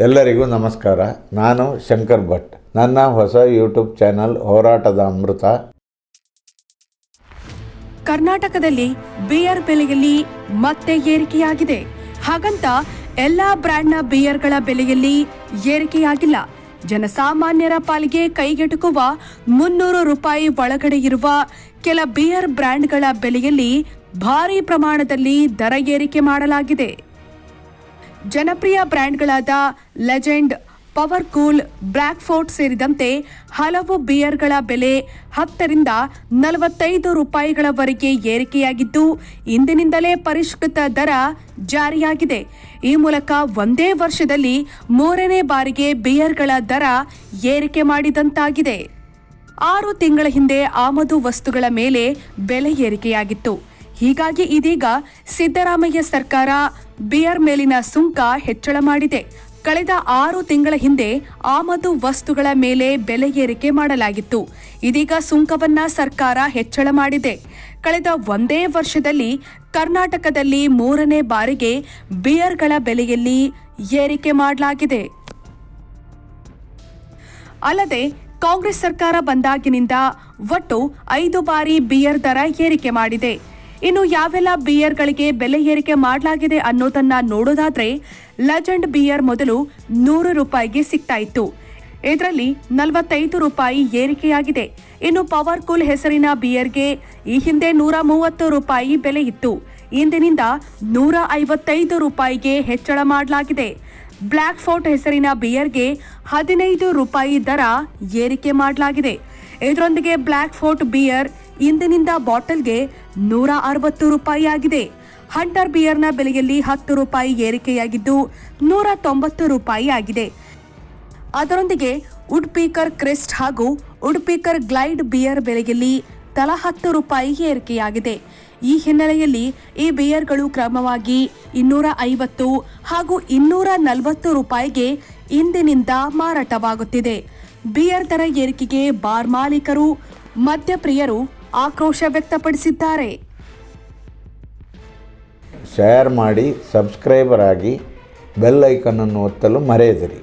ಎಲ್ಲರಿಗೂ ನಮಸ್ಕಾರ. ನಾನು ಶಂಕರ್ ಭಟ್. ನನ್ನ ಹೊಸ ಯೂಟ್ಯೂಬ್ ಚಾನಲ್ ಹೋರಾಟದ ಅಮೃತ. ಕರ್ನಾಟಕದಲ್ಲಿ ಬಿಯರ್ ಬೆಲೆಯಲ್ಲಿ ಮತ್ತೆ ಏರಿಕೆಯಾಗಿದೆ. ಹಾಗಂತ ಎಲ್ಲಾ ಬ್ರ್ಯಾಂಡ್ನ ಬಿಯರ್ಗಳ ಬೆಲೆಯಲ್ಲಿ ಏರಿಕೆಯಾಗಿಲ್ಲ. ಜನಸಾಮಾನ್ಯರ ಪಾಲಿಗೆ ಕೈಗೆಟುಕುವ ಮುನ್ನೂರು ರೂಪಾಯಿ ಒಳಗಡೆ ಇರುವ ಕೆಲ ಬಿಯರ್ ಬ್ರ್ಯಾಂಡ್ಗಳ ಬೆಲೆಯಲ್ಲಿ ಭಾರಿ ಪ್ರಮಾಣದಲ್ಲಿ ದರ ಏರಿಕೆ ಮಾಡಲಾಗಿದೆ. ಜನಪ್ರಿಯ ಬ್ರ್ಯಾಂಡ್ಗಳಾದ Legend Power Cool Black Fort ಸೇರಿದಂತೆ ಹಲವು ಬಿಯರ್ಗಳ ಬೆಲೆ ಹತ್ತರಿಂದ ನಲವತ್ತೈದು ರೂಪಾಯಿಗಳವರೆಗೆ ಏರಿಕೆಯಾಗಿದ್ದು, ಇಂದಿನಿಂದಲೇ ಪರಿಷ್ಕೃತ ದರ ಜಾರಿಯಾಗಿದೆ. ಈ ಮೂಲಕ ಒಂದೇ ವರ್ಷದಲ್ಲಿ ಮೂರನೇ ಬಾರಿಗೆ ಬಿಯರ್ಗಳ ದರ ಏರಿಕೆ ಮಾಡಿದಂತಾಗಿದೆ. ಆರು ತಿಂಗಳ ಹಿಂದೆ ಆಮದು ವಸ್ತುಗಳ ಮೇಲೆ ಬೆಲೆ ಏರಿಕೆಯಾಗಿತ್ತು. ಹೀಗಾಗಿ ಇದೀಗ ಸಿದ್ದರಾಮಯ್ಯ ಸರ್ಕಾರ ಬಿಯರ್ ಮೇಲಿನ ಸುಂಕ ಹೆಚ್ಚಳ ಮಾಡಿದೆ. ಕಳೆದ ಆರು ತಿಂಗಳ ಹಿಂದೆ ಆಮದು ವಸ್ತುಗಳ ಮೇಲೆ ಬೆಲೆ ಏರಿಕೆ ಮಾಡಲಾಗಿತ್ತು. ಇದೀಗ ಸುಂಕವನ್ನ ಸರ್ಕಾರ ಹೆಚ್ಚಳ ಮಾಡಿದೆ. ಕಳೆದ ಒಂದೇ ವರ್ಷದಲ್ಲಿ ಕರ್ನಾಟಕದಲ್ಲಿ ಮೂರನೇ ಬಾರಿಗೆ ಬಿಯರ್ಗಳ ಬೆಲೆಯಲ್ಲಿ ಏರಿಕೆ ಮಾಡಲಾಗಿದೆ. ಅಲ್ಲದೆ ಕಾಂಗ್ರೆಸ್ ಸರ್ಕಾರ ಬಂದಾಗಿನಿಂದ ಒಟ್ಟು ಐದು ಬಾರಿ ಬಿಯರ್ ದರ ಏರಿಕೆ ಮಾಡಿದೆ. ಇನ್ನು ಯಾವೆಲ್ಲ ಬಿಯರ್ಗಳಿಗೆ ಬೆಲೆ ಏರಿಕೆ ಮಾಡಲಾಗಿದೆ ಅನ್ನೋದನ್ನ ನೋಡೋದಾದ್ರೆ ಲೆಜೆಂಡ್ ಬಿಯರ್ ಮೊದಲು ನೂರು ರೂಪಾಯಿಗೆ ಸಿಗ್ತಾ ಇತ್ತು. ಇದರಲ್ಲಿ ನಲವತ್ತೈದು ರೂಪಾಯಿ ಏರಿಕೆಯಾಗಿದೆ. ಇನ್ನು ಪವರ್ ಕೂಲ್ ಹೆಸರಿನ ಬಿಯರ್ಗೆ ಈ ಹಿಂದೆ ನೂರ ಮೂವತ್ತು ರೂಪಾಯಿ ಬೆಲೆ ಇತ್ತು. ಇಂದಿನಿಂದ ನೂರ ಐವತ್ತೈದು ರೂಪಾಯಿಗೆ ಹೆಚ್ಚಳ ಮಾಡಲಾಗಿದೆ. ಬ್ಲ್ಯಾಕ್ ಫೋರ್ಟ್ ಹೆಸರಿನ ಬಿಯರ್ಗೆ ಹದಿನೈದು ರೂಪಾಯಿ ದರ ಏರಿಕೆ ಮಾಡಲಾಗಿದೆ. ಇದರೊಂದಿಗೆ ಬ್ಲ್ಯಾಕ್ ಫೋರ್ಟ್ ಬಿಯರ್ ಇಂದಿನಿಂದ ಬಾಟಲ್ಗೆ ನೂರ ಅರವತ್ತು ರೂಪಾಯಿ ಆಗಿದೆ ಹಂಟರ್ ಬಿಯರ್ನ ಬೆಲೆಯಲ್ಲಿ ಹತ್ತು ರೂಪಾಯಿ ಏರಿಕೆಯಾಗಿದ್ದು ನೂರ ತೊಂಬತ್ತು ರೂಪಾಯಿ ಆಗಿದೆ ಅದರೊಂದಿಗೆ ಉಡ್ಪೀಕರ್ ಪೀಕರ್ ಕ್ರೆಸ್ಟ್ ಹಾಗೂ ವುಡ್ ಪೀಕರ್ ಗ್ಲೈಡ್ ಬಿಯರ್ ಬೆಲೆಯಲ್ಲಿ ತಲಾ ಹತ್ತು ರೂಪಾಯಿ ಏರಿಕೆಯಾಗಿದೆ. ಈ ಹಿನ್ನೆಲೆಯಲ್ಲಿ ಈ ಬಿಯರ್ಗಳು ಕ್ರಮವಾಗಿ ಇನ್ನೂರ ಐವತ್ತು ಹಾಗೂ ಇನ್ನೂರ ನಲವತ್ತು ರೂಪಾಯಿಗೆ ಇಂದಿನಿಂದ ಮಾರಾಟವಾಗುತ್ತಿದೆ. ಬಿಯರ್ ದರ ಏರಿಕೆಗೆ ಬಾರ್ ಮಾಲೀಕರು, ಮದ್ಯಪ್ರಿಯರು ಆಕ್ರೋಶ ವ್ಯಕ್ತಪಡಿಸಿದ್ದಾರೆ. ಶೇರ್ ಮಾಡಿ ಸಬ್ಸ್ಕ್ರೈಬರ್ ಆಗಿ ಬೆಲ್ ಐಕನನ್ನು ಒತ್ತಲು ಮರೆಯದಿರಿ.